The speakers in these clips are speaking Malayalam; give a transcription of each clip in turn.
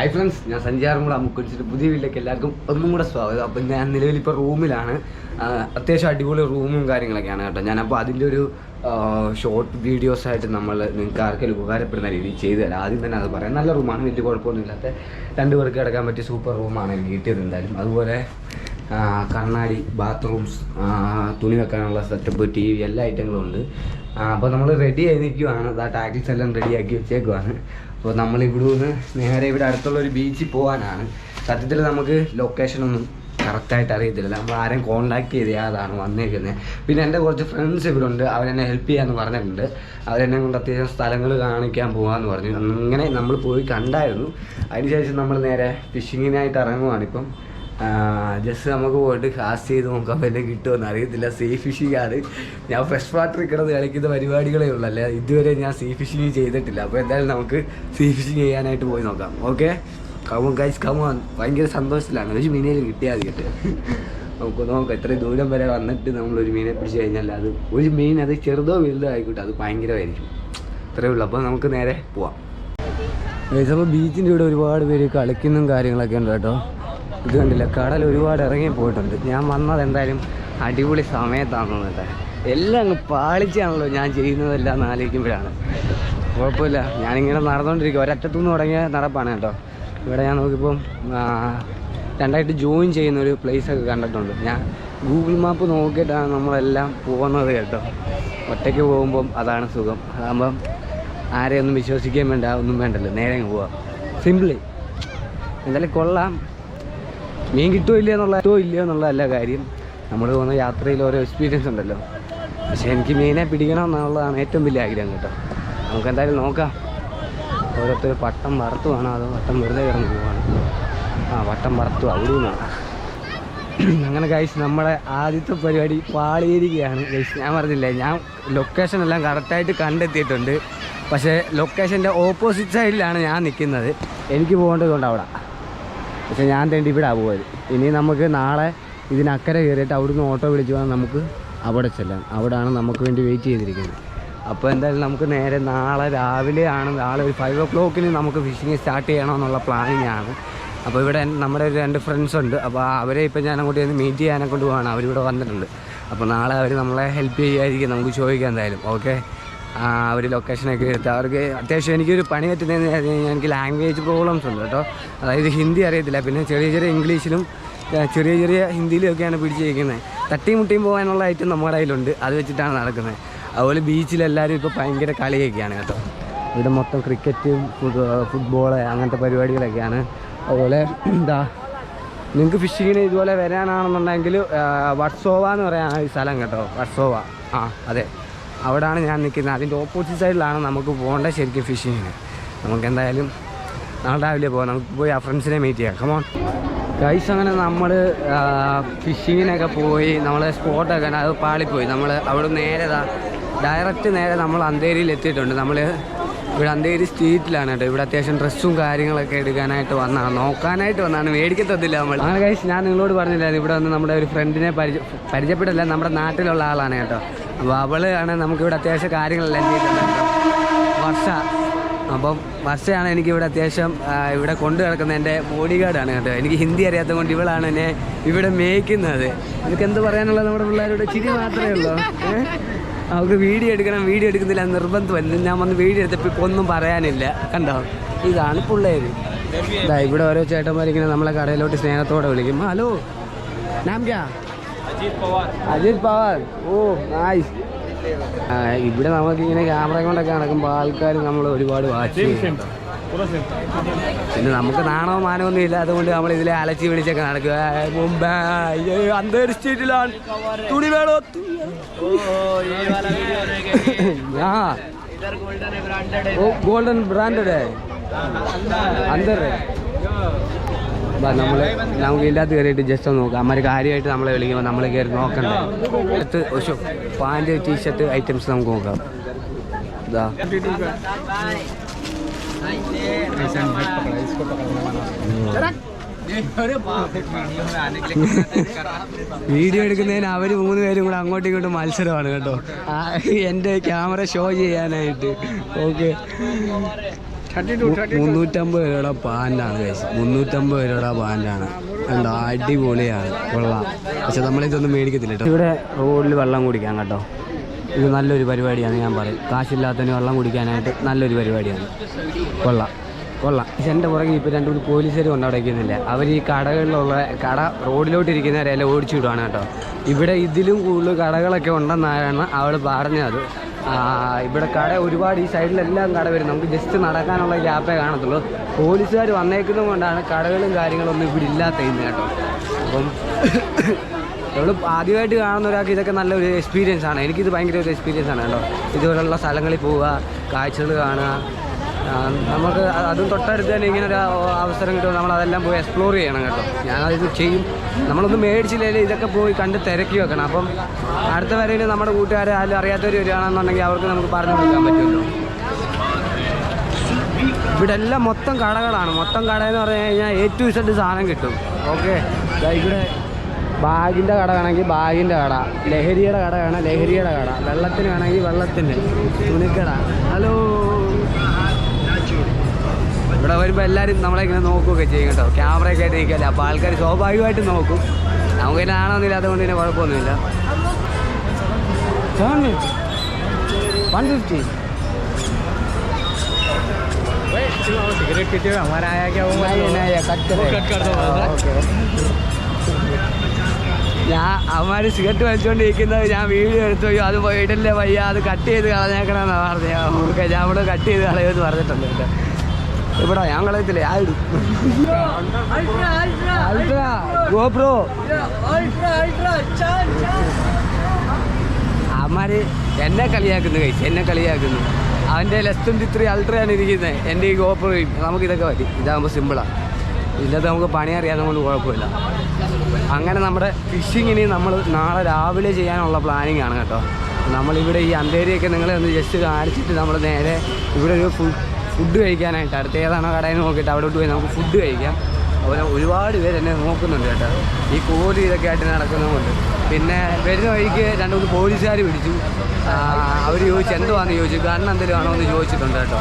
ഹായ് ഫ്രണ്ട്സ് ഞാൻ സഞ്ചാരം കൂടെ നമുക്ക് വിളിച്ചിട്ട് പുതിയ വീട്ടിലേക്ക് എല്ലാവർക്കും ഒന്നും കൂടെ സ്വാഗതം. അപ്പം ഞാൻ നിലവിൽ ഇപ്പോൾ റൂമിലാണ്. അത്യാവശ്യം അടിപൊളി റൂമും കാര്യങ്ങളൊക്കെയാണ് കേട്ടോ. ഞാനപ്പോൾ അതിന്റെ ഒരു ഷോർട്ട് വീഡിയോസ് ആയിട്ട് നമ്മൾ നിങ്ങൾക്ക് ആർക്കെങ്കിലും ഉപകാരപ്പെടുന്ന രീതിയിൽ ചെയ്തു തരാം. ആദ്യം തന്നെ അത് പറയാം. നല്ല റൂമാണ് വലിയ കുഴപ്പമൊന്നുമില്ലാത്ത രണ്ട് പേർക്ക് കിടക്കാൻ പറ്റിയ സൂപ്പർ റൂമാണ് എനിക്ക് കിട്ടിയത് എന്തായാലും. അതുപോലെ കണ്ണാടി ബാത്റൂംസ് തുണി വെക്കാനുള്ള സെറ്റപ്പ് ടി വി എല്ലാ ഐറ്റങ്ങളും ഉണ്ട്. അപ്പോൾ നമ്മൾ റെഡി ആയി നിൽക്കുവാണ് ആ ടാക്ടിക്സ് എല്ലാം റെഡിയാക്കി വെച്ചേക്കുവാണ്. അപ്പോൾ നമ്മൾ ഇവിടെ നിന്ന് നേരെ ഇവിടെ അടുത്തുള്ള ഒരു ബീച്ചിൽ പോകാനാണ് സത്യത്തിൽ നമുക്ക് ലൊക്കേഷൻ ഒന്നും കറക്റ്റായിട്ട് അറിയത്തില്ല. നമ്മൾ ആരെയും കോൺടാക്ട് ചെയ്ത് അതാണ് വന്നേക്കുന്നത് പിന്നെ എന്റെ കുറച്ച് ഫ്രണ്ട്സ് ഇവിടെ ഉണ്ട് അവരെന്നെ ഹെൽപ്പ് ചെയ്യാമെന്ന് പറഞ്ഞിട്ടുണ്ട്. അവരെന്നെ കൊണ്ട് അത്യാവശ്യം സ്ഥലങ്ങൾ കാണിക്കാൻ പോകാമെന്ന് പറഞ്ഞു. അങ്ങനെ നമ്മൾ പോയി കണ്ടായിരുന്നു. അതിനുശേഷം നമ്മൾ നേരെ ഫിഷിങ്ങിനായിട്ട് ഇറങ്ങുവാണിപ്പം ജസ്റ്റ് നമുക്ക് പോയിട്ട് കാസ്റ്റ് ചെയ്ത് നോക്കാൻ വല്ലതും കിട്ടുമെന്ന് അറിയത്തില്ല. സീ ഫിഷിംഗ് ആണ്. ഞാൻ ഫ്രഷ് വാട്ടർ കിടന്ന് കളിക്കുന്ന പരിപാടികളേ ഉള്ളൂ. അല്ലേ ഇതുവരെ ഞാൻ സീ ഫിഷിംഗ് ചെയ്തിട്ടില്ല. അപ്പോൾ എന്തായാലും നമുക്ക് സീ ഫിഷിംഗ് ചെയ്യാനായിട്ട് പോയി നോക്കാം. ഓക്കെ കമോൺ ഗൈസ് കമോൺ ഭയങ്കര സന്തോഷത്തിലാണ്. ഒരു മീനേലും കിട്ടിയാൽ മതി കേട്ടോ. നമുക്ക് നോക്കാം. എത്ര ദൂരം വരെ വന്നിട്ട് നമ്മൾ ഒരു മീനെ പിടിച്ച് കഴിഞ്ഞാൽ അത് ഒരു മീൻ അത് ചെറുതോ വലുതോ ആയിക്കോട്ടെ അത് ഭയങ്കരമായിരിക്കും. അത്രയേ ഉള്ളൂ. അപ്പോൾ നമുക്ക് നേരെ പോവാം. അപ്പോൾ ബീച്ചിന്റെ ഇവിടെ ഒരുപാട് പേര് കളിക്കുന്നതും കാര്യങ്ങളൊക്കെ ഉണ്ട് കേട്ടോ. ഇത് കണ്ടില്ല? കടൽ ഒരുപാട് ഇറങ്ങി പോയിട്ടുണ്ട് ഞാൻ വന്നത് എന്തായാലും അടിപൊളി സമയത്താണെന്ന് കേട്ടെ. എല്ലാം അങ്ങ് പാളിച്ചാണല്ലോ ഞാൻ ചെയ്യുന്നതെല്ലാം എന്ന് ആലോചിക്കുമ്പോഴാണ്. കുഴപ്പമില്ല. ഞാനിങ്ങനെ നടന്നുകൊണ്ടിരിക്കും ഒരറ്റത്തുനിന്ന് തുടങ്ങിയ നടപ്പാണ് കേട്ടോ. ഇവിടെ ഞാൻ നോക്കിയപ്പം രണ്ടായിട്ട് ജോയിൻ ചെയ്യുന്ന ഒരു പ്ലേസ് ഒക്കെ കണ്ടിട്ടുണ്ട്. ഞാൻ ഗൂഗിൾ മാപ്പ് നോക്കിയിട്ടാണ് നമ്മളെല്ലാം പോകുന്നത് കേട്ടോ. ഒറ്റയ്ക്ക് പോകുമ്പം അതാണ് സുഖം. അതാകുമ്പം ആരെയൊന്നും വിശ്വസിക്കാൻ വേണ്ട ഒന്നും വേണ്ടല്ലോ. നേരെ അങ്ങ് പോവാം. സിമ്പിളി എന്തായാലും കൊള്ളാം. മീൻ കിട്ടുമോ ഇല്ല എന്നുള്ള കിട്ടുമോ ഇല്ല എന്നുള്ളതല്ല കാര്യം. നമ്മൾ പോകുന്ന യാത്രയിൽ ഓരോ എക്സ്പീരിയൻസ് ഉണ്ടല്ലോ. പക്ഷേ എനിക്ക് മീനെ പിടിക്കണം എന്നുള്ളതാണ് ഏറ്റവും വലിയ ആഗ്രഹം കേട്ടോ. നമുക്ക് എന്തായാലും നോക്കാം. ഓരോരുത്തർ പട്ടം വറുത്തുവാണ് അതോ വട്ടം വെറുതെ കിടന്ന് പോവാണ് ആ വട്ടം വറുത്തു അവിടെ നിന്നാണ് അങ്ങനെ ഗൈസ് നമ്മുടെ ആദ്യത്തെ പരിപാടി പാളിയിരിക്കുകയാണ്. ഗൈസ് ഞാൻ പറഞ്ഞില്ലേ ഞാൻ ലൊക്കേഷൻ എല്ലാം കറക്റ്റായിട്ട് കണ്ടെത്തിയിട്ടുണ്ട്. പക്ഷേ ലൊക്കേഷന്റെ ഓപ്പോസിറ്റ് സൈഡിലാണ് ഞാൻ നിൽക്കുന്നത് എനിക്ക് പോകേണ്ടത് കൊണ്ട് അവിടെ പക്ഷേ ഞാൻ തേണ്ടി ഇവിടെ പോയത്. ഇനി നമുക്ക് നാളെ ഇതിനക്കരെ കയറിയിട്ട് അവിടുന്ന് ഓട്ടോ വിളിച്ച് പോകാൻ നമുക്ക് അവിടെ ചെല്ലാം. അവിടെയാണ് നമുക്ക് വേണ്ടി വെയിറ്റ് ചെയ്തിരിക്കുന്നത്. അപ്പോൾ എന്തായാലും നമുക്ക് നേരെ നാളെ രാവിലെ ആണ് നാളെ ഒരു ഫൈവ് ഒ ക്ലോക്കിന് നമുക്ക് ഫിഷിങ് സ്റ്റാർട്ട് ചെയ്യണമെന്നുള്ള പ്ലാനിങ് ആണ്. അപ്പോൾ ഇവിടെ നമ്മുടെ ഒരു രണ്ട് ഫ്രണ്ട്സ് ഉണ്ട്. അപ്പോൾ അവരെ ഇപ്പോൾ ഞാൻ അങ്ങോട്ട് ചെന്ന് മീറ്റ് ചെയ്യാനെ കൊണ്ട് പോവാണ്. അവരിവിടെ വന്നിട്ടുണ്ട്. അപ്പോൾ നാളെ അവർ നമ്മളെ ഹെൽപ്പ് ചെയ്യുമായിരിക്കും നമുക്ക് ചോദിക്കാം എന്തായാലും. ഓക്കെ അവർ ലൊക്കേഷനൊക്കെ എടുത്ത് അവർക്ക് അത്യാവശ്യം എനിക്കൊരു പണി പറ്റുന്നതെന്ന് പറഞ്ഞു കഴിഞ്ഞാൽ എനിക്ക് ലാംഗ്വേജ് പ്രോബ്ലംസ് ഉണ്ട് കേട്ടോ. അതായത് ഹിന്ദി അറിയത്തില്ല. പിന്നെ ചെറിയ ചെറിയ ഇംഗ്ലീഷിലും ചെറിയ ചെറിയ ഹിന്ദിയിലൊക്കെയാണ് പിടിച്ചിരിക്കുന്നത്. തട്ടിയും മുട്ടിയും പോകാനുള്ള ഐറ്റം നമ്മുടെ കയ്യിലുണ്ട്. അത് വെച്ചിട്ടാണ് നടക്കുന്നത്. അതുപോലെ ബീച്ചിലെല്ലാവരും ഇപ്പോൾ ഭയങ്കര കളിയൊക്കെയാണ് കേട്ടോ. ഇവിടെ മൊത്തം ക്രിക്കറ്റും ഫുട് ഫുട്ബോൾ അങ്ങനത്തെ പരിപാടികളൊക്കെയാണ്. അതുപോലെ എന്താ നിങ്ങൾക്ക് ഫിഷിങ്ങിന് ഇതുപോലെ വരാനാണെന്നുണ്ടെങ്കിൽ വട്സോവ എന്ന് പറയാൻ ഈ സ്ഥലം കേട്ടോ. വട്സോവ ആ അതെ. അവിടെയാണ് ഞാൻ നിൽക്കുന്നത്. അതിന്റെ ഓപ്പോസിറ്റ് സൈഡിലാണ് നമുക്ക് പോകേണ്ടത് ശരിക്കും ഫിഷിങ്ങിന് നമുക്ക് എന്തായാലും നാളെ രാവിലെ പോകാം. നമുക്ക് പോയി ആ ഫ്രണ്ട്സിനെ മീറ്റ് ചെയ്യാം. കമോൺ ഗൈസ് അങ്ങനെ നമ്മൾ ഫിഷിങ്ങിനൊക്കെ പോയി നമ്മൾ സ്പോട്ടൊക്കെ അത് പാളിപ്പോയി. നമ്മൾ അവിടെ നേരെ ഡയറക്റ്റ് നേരെ നമ്മൾ അന്തേരിയിൽ എത്തിയിട്ടുണ്ട്. നമ്മൾ ഇവിടെ അന്തേരി സ്ട്രീറ്റിലാണ് കേട്ടോ. ഇവിടെ അത്യാവശ്യം ഡ്രസ്സും കാര്യങ്ങളൊക്കെ എടുക്കാനായിട്ട് വന്നതാണ്. നോക്കാനായിട്ട് വന്നതാണ്. മേടിക്കത്തത്തില്ല നമ്മൾ. അങ്ങനെ കഴിച്ച് ഞാൻ നിങ്ങളോട് പറഞ്ഞില്ലായിരുന്നു. ഇവിടെ വന്ന് നമ്മുടെ ഒരു ഫ്രണ്ടിനെ പരിചയ പരിചയപ്പെട്ടില്ല നമ്മുടെ നാട്ടിലുള്ള ആളാണ് കേട്ടോ. അപ്പോൾ ആണ് നമുക്കിവിടെ അത്യാവശ്യം കാര്യങ്ങളെല്ലാം ചെയ്തിട്ടുണ്ട്. വർഷ. അപ്പം വർഷയാണ് എനിക്കിവിടെ അത്യാവശ്യം ഇവിടെ കൊണ്ടു കിടക്കുന്നത് എന്റെ ബോഡി ഗാർഡാണ് കേട്ടോ. എനിക്ക് ഹിന്ദി അറിയാത്തത് കൊണ്ട് ഇവളാണ് എന്നെ ഇവിടെ മേയ്ക്കുന്നത്. എനിക്ക് എന്ത് പറയാനുള്ളത് നമ്മുടെ പിള്ളേരുടെ ചിരി മാത്രമേ ഉള്ളൂ? അവൾക്ക് വീഡിയോ എടുക്കണം വീഡിയോ എടുക്കുന്നില്ല നിർബന്ധമല്ല ഞാൻ വന്ന് വീഡിയോ എടുത്തപ്പോൾ ഇപ്പോൾ ഒന്നും പറയാനില്ല. കണ്ടോ? ഇതാണ് പിള്ളേര്. ഇതാ ഇവിടെ ഓരോ ചേട്ടന്മാരിങ്ങനെ നമ്മളെ കടയിലോട്ട് സ്നേഹത്തോടെ വിളിക്കും. ഹലോ നാം ക്യാ അജിത് പവാർ. ഓ നൈസ് ഇവിടെ നമുക്ക് ഇങ്ങനെ ക്യാമറ കൊണ്ടൊക്കെ നടക്കുമ്പോൾ ആൾക്കാർ നമ്മൾ ഒരുപാട് വാച്ച് പിന്നെ നമുക്ക് നാണോ മാനമൊന്നും ഇല്ല. അതുകൊണ്ട് നമ്മൾ ഇതിലെ അലച്ചി വിളിച്ചൊക്കെ നടക്കുക. മുംബൈ ഏ, അന്തേരി സ്ട്രീറ്റിലാണ് തുണി വേണോ? ആ. ഗോൾഡൻ ബ്രാൻഡഡ് അന്തർ നമ്മൾ നമുക്ക് ഇതിന്റെ കയറിയിട്ട് ജസ്റ്റ് ഒന്ന് നോക്കാം. അമ്മ കാര്യമായിട്ട് നമ്മളെ വിളിക്കുമ്പോൾ നമ്മൾ കയറി നോക്കണ്ടേ? അടുത്ത് ഒരു പാന്റ് ടീഷർട്ട് ഐറ്റംസ് നമുക്ക് നോക്കാം. ഇതാ. വീഡിയോ എടുക്കുന്നതിന് അവർ മൂന്ന് പേരും കൂടെ അങ്ങോട്ടും ഇങ്ങോട്ടും മത്സരമാണ് കേട്ടോ. എന്റെ ക്യാമറ ഷോ ചെയ്യാനായിട്ട്. ഓക്കെ മുന്നൂറ്റമ്പത് രൂപയുടെ പാന്റാണ് കഴിച്ച് മുന്നൂറ്റമ്പത് രൂപയുടെ പാന്റാണ് എന്താ അടിപൊളിയാണ്. കൊള്ളാം. പക്ഷെ നമ്മളിതൊന്നും മേടിക്കത്തില്ല കേട്ടോ. ഇവിടെ റോഡിൽ വെള്ളം കുടിക്കാം കേട്ടോ. ഇത് നല്ലൊരു പരിപാടിയാണ് ഞാൻ പറയും. കാശില്ലാത്തതിന് വെള്ളം കുടിക്കാനായിട്ട് നല്ലൊരു പരിപാടിയാണ്. കൊള്ളാം. കൊള്ളാം. പക്ഷെ എന്റെ പുറകെ ഇപ്പോൾ രണ്ട് മൂന്ന് പോലീസുകാർ കൊണ്ട് അവർ ഈ കടകളിലുള്ള കട റോഡിലോട്ട് ഇരിക്കുന്നവരെല്ലാം ഓടിച്ചു വിടുവാണ് കേട്ടോ. ഇവിടെ ഇതിലും കൂടുതൽ കടകളൊക്കെ ഉണ്ടെന്നാണ് അവൾ പറഞ്ഞത്. ഇവിടെ കട ഒരുപാട് ഈ സൈഡിലെല്ലാം കട വരും. നമുക്ക് ജസ്റ്റ് നടക്കാനുള്ള ഗ്യാപ്പേ കാണത്തുള്ളൂ. പോലീസുകാർ വന്നേക്കുന്നത് കൊണ്ടാണ് കടകളും കാര്യങ്ങളൊന്നും ഇവിടെ ഇല്ലാത്ത ഇന്ന് കേട്ടോ. അപ്പം നമ്മൾ ആദ്യമായിട്ട് കാണുന്ന ഒരാൾക്ക് ഇതൊക്കെ നല്ലൊരു എക്സ്പീരിയൻസ് ആണ്. എനിക്കിത് ഭയങ്കര ഒരു എക്സ്പീരിയൻസ് ആണ് കേട്ടോ. ഇതുപോലുള്ള സ്ഥലങ്ങളിൽ പോവുക കാഴ്ചകൾ കാണുക നമുക്ക് അതും തൊട്ടടുത്ത് തന്നെ ഇങ്ങനെ ഒരു അവസരം കിട്ടും നമ്മൾ അതെല്ലാം പോയി എക്സ്പ്ലോർ ചെയ്യണം കേട്ടോ. ഞാനത് ചെയ്യും. നമ്മളൊന്നും മേടിച്ചില്ലെങ്കിൽ ഇതൊക്കെ പോയി കണ്ട് തിരക്കി വെക്കണം. അപ്പം അടുത്ത വരയിൽ നമ്മുടെ കൂട്ടുകാരെ ആരും അറിയാത്തവർ വരികയാണെന്നുണ്ടെങ്കിൽ അവർക്ക് നമുക്ക് പറഞ്ഞു കൊടുക്കാൻ പറ്റുമല്ലോ. ഇവിടെ എല്ലാം മൊത്തം കടകളാണ്. മൊത്തം കട എന്ന് പറഞ്ഞു കഴിഞ്ഞാൽ എ ടു ഇസഡ് സാധനം കിട്ടും. ഓക്കെ ഇവിടെ ബാഗിന്റെ കട വേണമെങ്കിൽ ബാഗിന്റെ കട ലഹരിയുടെ കട വേണം ലഹരിയുടെ കട വെള്ളത്തിന് വേണമെങ്കിൽ വെള്ളത്തിന്റെ തുണിക്കട. ഹലോ ഇവിടെ വരുമ്പോൾ എല്ലാവരും നമ്മളെ ഇങ്ങനെ നോക്കുകയൊക്കെ ചെയ്യും കേട്ടോ ക്യാമറയൊക്കെ ആയിട്ട് നിൽക്കല്ലേ അപ്പോൾ ആൾക്കാർ സ്വാഭാവികമായിട്ട് നോക്കും നമുക്ക് പിന്നെ ആണോന്നില്ല അതുകൊണ്ട് പിന്നെ കുഴപ്പമൊന്നുമില്ല വൺ ഫിഫ്റ്റി सिगरेट पीते हुए हमारा आया क्या वो नहीं नहीं कट कर कट कर दो ഞാൻ അവന്മാർ സിഗരറ്റ് വലിച്ചുകൊണ്ടിരിക്കുന്നത് ഞാൻ വീഡിയോ എടുത്തു പോയി അത് പോയിട്ടില്ലേ വയ്യ അത് കട്ട് ചെയ്ത് കളഞ്ഞേക്കണമെന്നാ പറഞ്ഞത് നമുക്ക് ഞാൻ ഇവിടെ കട്ട് ചെയ്ത് കളയുമെന്ന് പറഞ്ഞിട്ടുണ്ട് കേട്ടോ ഇവിടെ ഞാൻ കളയത്തില്ലേ ആ ഇടും. എന്നെ കളിയാക്കുന്നു കഴിച്ച് എന്നെ കളിയാക്കുന്നു. അവന്റെ ലെസ് ട്വന്റി ത്രീ അൾട്രയാണ് ഇരിക്കുന്നത് എന്റെ ഈ ഗോപ്രോയും നമുക്കിതൊക്കെ മതി. ഇതാകുമ്പോൾ സിമ്പിളാണ് ഇല്ലാതെ നമുക്ക് പണി അറിയാതെ കൊണ്ട് കുഴപ്പമില്ല. അങ്ങനെ നമ്മുടെ ഫിഷിങ്ങിന് നമ്മൾ നാളെ രാവിലെ ചെയ്യാനുള്ള പ്ലാനിങ് ആണ് കേട്ടോ. നമ്മളിവിടെ ഈ അന്തേരിയൊക്കെ നിങ്ങളെ ഒന്ന് ജസ്റ്റ് കാണിച്ചിട്ട് നമ്മൾ നേരെ ഇവിടെ ഒരു ഫുഡ് ഫുഡ് കഴിക്കാനായിട്ട് അടുത്ത ഏതാണോ കടയിൽ നോക്കിയിട്ട് അവിടോട്ട് പോയി നമുക്ക് ഫുഡ് കഴിക്കാം. അതുപോലെ ഒരുപാട് പേര് എന്നെ നോക്കുന്നുണ്ട് കേട്ടോ. ഈ കോലി ഇതൊക്കെ ആയിട്ട് നടക്കുന്നതുകൊണ്ട്. പിന്നെ വരുന്ന വഴിക്ക് രണ്ട് മൂന്ന് പോലീസുകാർ പിടിച്ചു. അവർ ചോദിച്ചു എന്തുവാന്ന് ചോദിച്ചു? കാരണം എന്തെങ്കിലും ആണോ എന്ന് ചോദിച്ചിട്ടുണ്ട് കേട്ടോ.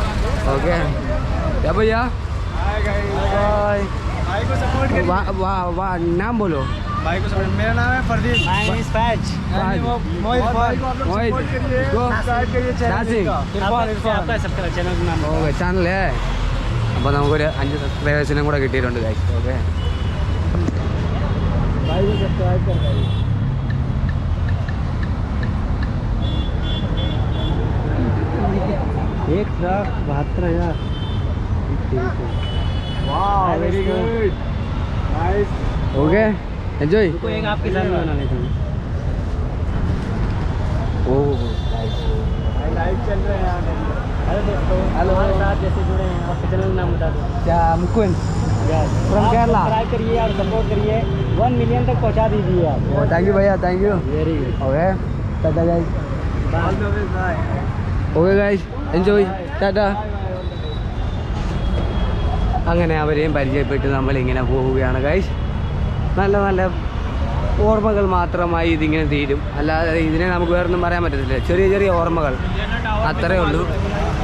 ഓക്കെ. വാ നാ बोलो को सपोर्ट करिए वाह वाह वाह नाम बोलो भाई को सपोर्ट मेरा नाम है Fardeen my name is Faiz Faiz. Mohit फर मोहित गो नासिक इरफान इरफान आपका सब्सक्राइब चैनल का नाम ഓക്കെ ചാനലേ അപ്പോൾ നമുക്കൊരു അഞ്ച് സബ്സ്ക്രൈബേഴ്സിനും കൂടെ കിട്ടിയിട്ടുണ്ട് ഗൈസ് ഓക്കെ भाई को सब्सक्राइब कर भाई एक लाख बहत्तर हजार वाह very good nice okay enjoy को एक आपके साथ बना लेता हूँ ഓ भाई लाइव चल रहे हैं हेलो दोस्तों हेलो हमारे साथ जैसे जुड़े हैं आपके चैनल का नाम बता दो മുക്കുവൻ यस From Kerala. सब्सक्राइब करिए और सपोर्ट करिए वन मिलियन तक पहुंचा दीजिए आप thank you ഭയ്യ thank you very good okay tata guys bye okay guys enjoy tata അങ്ങനെ അവരെയും പരിചയപ്പെട്ട് നമ്മളിങ്ങനെ പോവുകയാണ് ഗൈസ് നല്ല നല്ല ഓർമ്മകൾ മാത്രമായി ഇതിങ്ങനെ തീരും. അല്ലാതെ ഇതിനെ നമുക്ക് വേറെ ഒന്നും പറയാൻ പറ്റത്തില്ല. ചെറിയ ചെറിയ ഓർമ്മകൾ. അത്രേ ഉള്ളൂ.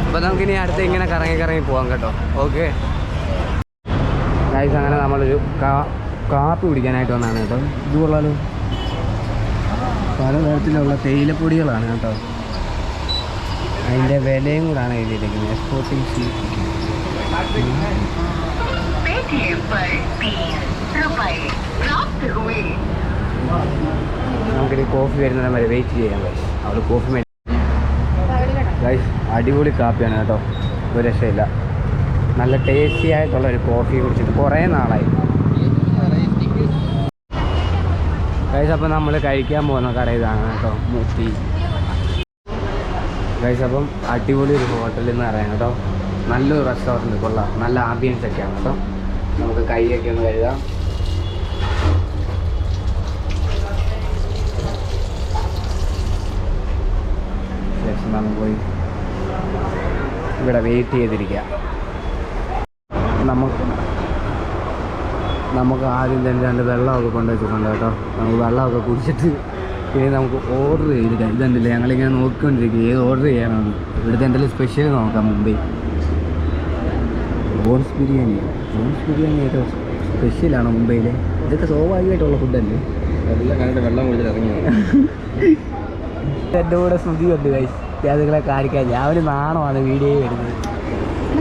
അപ്പോൾ നമുക്കിനി അടുത്ത് ഇങ്ങനെ കറങ്ങി കറങ്ങി പോകാം കേട്ടോ. ഓക്കെ. ഗൈസ് അങ്ങനെ നമ്മളൊരു കാ കാപ്പി കുടിക്കാനായിട്ട് വന്നതാണ് കേട്ടോ. ഇത് കൊള്ളാലോ. പലതരത്തിലുള്ള തേയിലപ്പൊടികളാണ് കേട്ടോ. അതിന്റെ വിലയും കൂടാണ് എഴുതിയിരിക്കുന്നത്. എക്സ്പോർട്ടിംഗ് സീ നമുക്കിനി കോഫി വരുന്നത് വരെ വെയിറ്റ് ചെയ്യാം ഗൈസ് അവൾ കോഫി ഗൈസ് അടിപൊളി കാപ്പിയാണ് കേട്ടോ. ഒരു രക്ഷയില്ല. നല്ല ടേസ്റ്റി ആയിട്ടുള്ള ഒരു കോഫി കുടിച്ചിട്ട് കുറേ നാളായി. ഗൈസ് അപ്പം നമ്മൾ കഴിക്കാൻ പോകുന്ന കട ഇതാണ് കേട്ടോ മുത്തി ഗൈസ് അപ്പം അടിപൊളി ഒരു ഹോട്ടലിൽ നിന്ന് പറയാം കേട്ടോ. നല്ലൊരു റെസ്റ്റോറന്റ് കൊള്ളാം. നല്ല ആംബിയൻസ് ഒക്കെയാണ് കേട്ടോ. നമുക്ക് കൈയൊക്കെ ഒന്ന് കഴുകാം. നമുക്ക് പോയി ഇവിടെ വെയിറ്റ് ചെയ്തിരിക്കുക നമുക്ക് നമുക്ക് ആദ്യം തന്നെ രണ്ട് വെള്ളമൊക്കെ കൊണ്ടുവച്ചിട്ടുണ്ട് കേട്ടോ. നമുക്ക് വെള്ളമൊക്കെ കുടിച്ചിട്ട് ഇനി നമുക്ക് ഓർഡർ ചെയ്തിട്ട് ഇതുണ്ടല്ലേ ഞങ്ങളിങ്ങനെ നോക്കിക്കൊണ്ടിരിക്കുക. ഏത് ഓർഡർ ചെയ്യാനാണ്? ഇവിടുത്തെ എന്തെങ്കിലും സ്പെഷ്യൽ നോക്കാം മുമ്പേ. ബോൺസ് ബിരിയാണി. ബോൺസ് ബിരിയാണി ഏറ്റവും സ്പെഷ്യലാണ് മുംബൈയിലെ. ഇതൊക്കെ സ്വാഭാവികമായിട്ടുള്ള ഫുഡല്ലേ എല്ലാം കണ്ടിട്ട് വെള്ളം കുടിച്ചിട്ട് ഇറങ്ങി എന്റെ കൂടെ സ്മൃതി ഉണ്ട് കൈസ് നിങ്ങളെ കാണിക്കാൻ. ഞാൻ ഒരു നാണമാണ് വീഡിയോ വരുന്നത്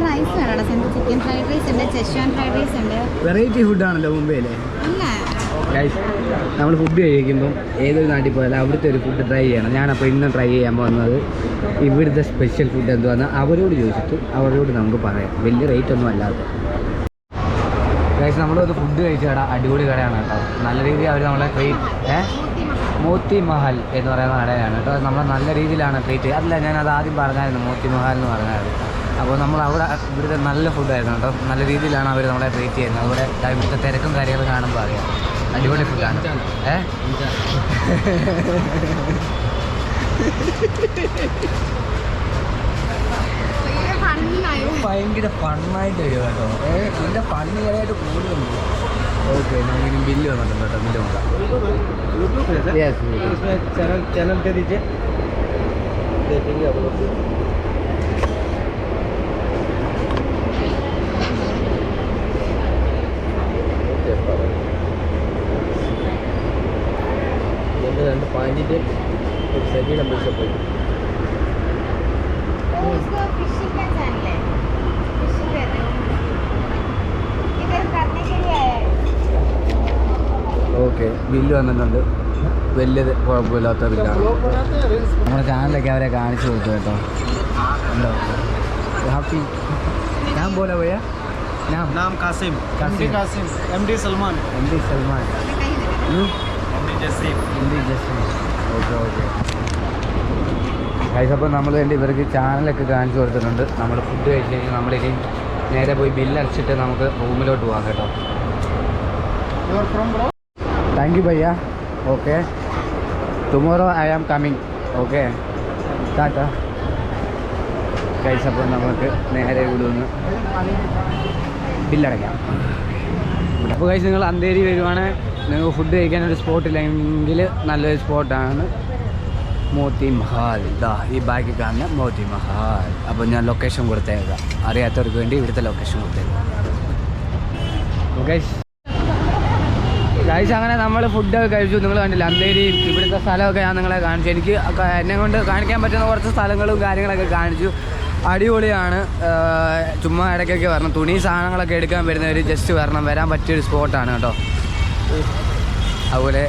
റൈസ് വേണം? ചിക്കൻ ഫ്രൈഡ് റൈസ് ഉണ്ട് ചെഷ്വാൻ ഫ്രൈഡ് റൈസ് ഉണ്ട്. വെറൈറ്റി ഫുഡാണല്ലോ മുംബൈയിലെ. നമ്മൾ ഫുഡ് കഴിക്കുമ്പം ഏതൊരു നാട്ടിൽ പോയാലും അവിടുത്തെ ഒരു ഫുഡ് ട്രൈ ചെയ്യണം. ഞാനപ്പോൾ ഇന്ന് ട്രൈ ചെയ്യാൻ പോകുന്നത് ഇവിടുത്തെ സ്പെഷ്യൽ ഫുഡ് എന്തുവാന്ന് അവരോട് ചോദിച്ചിട്ട് അവരോട് നമുക്ക് പറയാം. വലിയ റേറ്റ് ഒന്നും അല്ലാതെ. ഗൈസ് നമ്മളൊരു ഫുഡ് കഴിച്ച കട അടിപൊളി കടയാണ് കേട്ടോ. നല്ല രീതിയിൽ അവർ നമ്മളെ ട്രീറ്റ് മോത്തി മഹൽ എന്ന് പറയുന്ന കടയാണ് കേട്ടോ. നമ്മൾ നല്ല രീതിയിലാണ് ട്രീറ്റ് അല്ല ഞാൻ അത് ആദ്യം പറഞ്ഞായിരുന്നു മോത്തി മഹൽ എന്ന് പറഞ്ഞത് അപ്പോൾ നമ്മൾ അവിടെ ഇവിടുത്തെ നല്ല ഫുഡായിരുന്നു കേട്ടോ. നല്ല രീതിയിലാണ് അവർ നമ്മളെ ട്രീറ്റ് ചെയ്യുന്നത്. ദാ ഇവിടുത്തെ തിരക്കും കാര്യങ്ങളും കാണുമ്പോൾ അറിയാം. അടിപൊളി ഫുഡാണ് ഏ? ഭയങ്കര ഫണ്ണായിട്ട് വരും കേട്ടോ. ഏഹ് എന്റെ ഫണ്ണ് ചെറിയായിട്ട് കൂടുതലുണ്ട് ഓക്കെ നമുക്കിനി ബില്ല് വന്നിട്ടുണ്ട് കേട്ടോ ബില്ല് രണ്ട് പാന്റിന്റെ ഒരു സെക്കൻഡ് നമ്പർ പോയി ബില്ല് വന്നിട്ടുണ്ട് വലിയ കുഴപ്പമില്ലാത്ത ബില്ലാണ് നമ്മുടെ ചാനലൊക്കെ അവരെ കാണിച്ചു കൊടുത്തു കേട്ടോ ഉണ്ടോ ഹാപ്പി ഞാൻ പോലെ പോയാ ഞാൻ नाम Kasim Kasim. Kasim M D Salman M D Salman ഉം. M D Jaseem M D Justin okay okay guys അപ്പോൾ നമ്മൾ വേണ്ടി ഇവർക്ക് ചാനലൊക്കെ കാണിച്ചു കൊടുത്തിട്ടുണ്ട് നമ്മൾ ഫുഡ് കഴിച്ച് കഴിഞ്ഞാൽ നമ്മളിനി നേരെ പോയി ബില്ല് അടിച്ചിട്ട് നമുക്ക് റൂമിലോട്ട് പോകാം കേട്ടോ your from bro thank you ഭയ്യ. Okay tomorrow I am coming okay tata കഴിച്ചപ്പോൾ നമുക്ക് നേരെ ഇവിടെ നിന്ന് ബില്ലടയ്ക്കാം. അപ്പോൾ കഴിച്ച് നിങ്ങൾ അന്തേരി വരുവാണെങ്കിൽ നിങ്ങൾക്ക് ഫുഡ് കഴിക്കാൻ ഒരു സ്പോട്ട് ഇല്ലെങ്കിൽ നല്ലൊരു സ്പോട്ടാണ് മോത്തി മഹാൽ. ഇതാ ഈ ബാക്കിൽ കാണുന്ന മോത്തി മഹാൽ. അപ്പോൾ ഞാൻ ലൊക്കേഷൻ കൊടുത്തേക്കാം. അറിയാത്തവർക്ക് വേണ്ടി ഇവിടുത്തെ ലൊക്കേഷൻ കൊടുത്തേക്കാം. ഗൈസ് ഗൈസ് അങ്ങനെ നമ്മൾ ഫുഡൊക്കെ കഴിച്ചു. നിങ്ങൾ കണ്ടില്ല അന്തേരി ഇവിടുത്തെ സ്ഥലമൊക്കെ ഞാൻ നിങ്ങളെ കാണിച്ചു. എനിക്ക് എന്നെ കൊണ്ട് കാണിക്കാൻ പറ്റുന്ന കുറച്ച് സ്ഥലങ്ങളും കാര്യങ്ങളൊക്കെ കാണിച്ചു. അടിപൊളിയാണ്. ചുമ്മാ ഇടയ്ക്കൊക്കെ വരണം. തുണി സാധനങ്ങളൊക്കെ എടുക്കാൻ വരുന്നവർ ജസ്റ്റ് വരണം. വരാൻ പറ്റിയൊരു സ്പോട്ടാണ് കേട്ടോ. അതുപോലെ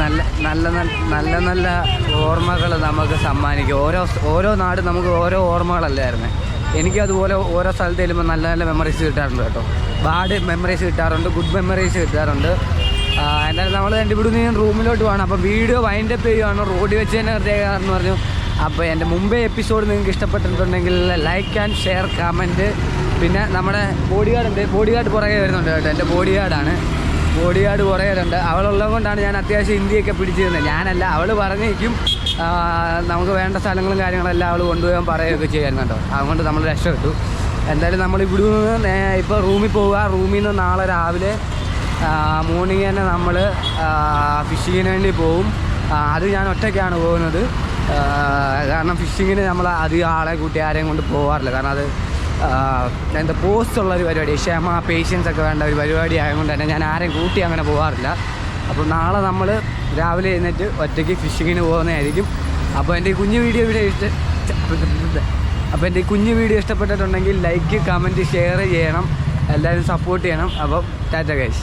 നല്ല നല്ല നല്ല നല്ല ഓർമ്മകൾ നമുക്ക് സമ്മാനിക്കും. ഓരോ ഓരോ നാട് നമുക്ക് ഓരോ ഓർമ്മകളല്ലായിരുന്നു എനിക്ക് അതുപോലെ ഓരോ സ്ഥലത്ത് ചെല്ലുമ്പോൾ നല്ല നല്ല മെമ്മറീസ് കിട്ടാറുണ്ട് കേട്ടോ. ബാഡ് മെമ്മറീസ് കിട്ടാറുണ്ട് ഗുഡ് മെമ്മറീസ് കിട്ടാറുണ്ട്. എന്നാലും നമ്മൾ നിന്ന് റൂമിലോട്ട് പോകണം അപ്പോൾ വീഡിയോ വൈൻഡ് അപ്പ് ചെയ്യുവാണ്. റോഡിൽ വെച്ച് തന്നെ എന്ന് പറഞ്ഞു. അപ്പോൾ എന്റെ മുമ്പേ എപ്പിസോഡ് നിങ്ങൾക്ക് ഇഷ്ടപ്പെട്ടിട്ടുണ്ടെങ്കിൽ ലൈക്ക് ആൻഡ് ഷെയർ കമന്റ് പിന്നെ നമ്മുടെ ബോഡി ഗാർഡ് ഉണ്ട്. ബോഡി ഗാർഡ് പുറകെ വരുന്നുണ്ട് കേട്ടോ. എന്റെ ബോഡി ഗാർഡാണ് ബോഡി ഗാർഡ് കുറേ വരുന്നുണ്ട്. അവളുള്ളത് കൊണ്ടാണ് ഞാൻ അത്യാവശ്യം ഹിന്ദിയൊക്കെ പിടിച്ചിരുന്നത്. ഞാനല്ല അവൾ പറഞ്ഞേക്കും നമുക്ക് വേണ്ട സ്ഥലങ്ങളും കാര്യങ്ങളും എല്ലാം അവൾ കൊണ്ടുപോകാൻ പറയുകയൊക്കെ ചെയ്യാൻ കേട്ടോ അതുകൊണ്ട് നമ്മൾ രക്ഷപ്പെട്ടു. എന്തായാലും നമ്മൾ ഇവിടെ നിന്ന് ഇപ്പോൾ റൂമിൽ പോവുക. റൂമിൽ നിന്ന് നാളെ രാവിലെ മോർണിംഗ് തന്നെ നമ്മൾ ഫിഷിങ്ങിന് വേണ്ടി പോവും. അത് ഞാൻ ഒറ്റയ്ക്കാണ് പോകുന്നത്. കാരണം ഫിഷിങ്ങിന് നമ്മൾ അധികം ആളെ കൂട്ടി ആരെയും കൊണ്ട് പോകാറില്ല കാരണം അത് എന്താ പോസ്റ്റ് ഉള്ള ഒരു പരിപാടി ക്ഷമ പേഷ്യൻസ് ഒക്കെ വേണ്ട ഒരു പരിപാടി ആയതുകൊണ്ട് തന്നെ ഞാൻ ആരെയും കൂട്ടി അങ്ങനെ പോകാറില്ല അപ്പോൾ നാളെ നമ്മൾ രാവിലെ എഴുന്നേറ്റ് ഒറ്റയ്ക്ക് ഫിഷിങ്ങിന് പോകുന്നതായിരിക്കും. അപ്പോൾ എന്റെ കുഞ്ഞു വീഡിയോ ഇവിടെ ഇഷ്ട അപ്പോൾ എന്റെ കുഞ്ഞു വീഡിയോ ഇഷ്ടപ്പെട്ടിട്ടുണ്ടെങ്കിൽ ലൈക്ക് കമന്റ് ഷെയർ ചെയ്യണം. എല്ലാവരും സപ്പോർട്ട് ചെയ്യണം. അപ്പം ടാറ്റ ഗൈസ്